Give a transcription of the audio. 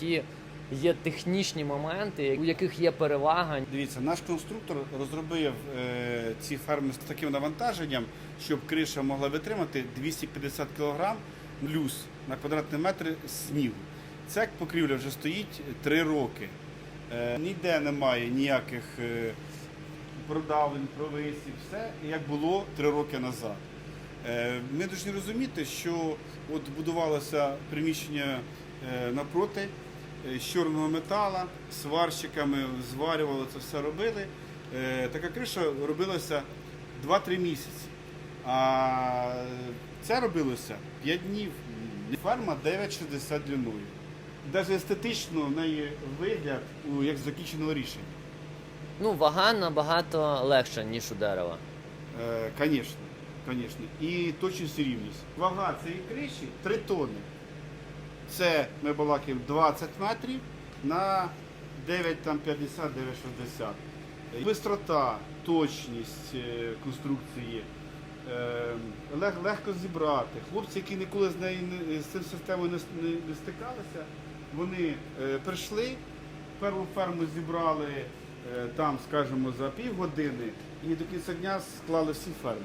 Які є технічні моменти, у яких є перевага. Дивіться, наш конструктор розробив е, ці ферми з таким навантаженням, щоб криша могла витримати 250 кг плюс на квадратний метр снігу. Ця покрівля вже стоїть 3 роки. Е, ніде немає ніяких е, продавлень, провисів, все як було 3 роки назад. Е, Ми повинні розуміти, що от будувалося приміщення е, напроти з чорного метала, сварщиками зварювали це все робили. Е, Така криша робилася 2-3 місяці. А це робилося 5 днів. Ферма 9,60 длиною. Навіть естетично в неї вигляд як закінченого рішення. Ну, вага набагато легша, ніж у дерева. Е, Конечно, конечно. І точність і рівність. Вага цієї криші 3 тонни. Це ми балакаємо 20 метрів на 9 там 50 9,60. Бистрота, точність е, конструкції. е, лег- легко зібрати. Хлопці, які ніколи з нею з цим системою не, не, стикалися, вони е, прийшли, перву ферму зібрали е, там, скажімо, за півгодини і до кінця дня склали всі ферми.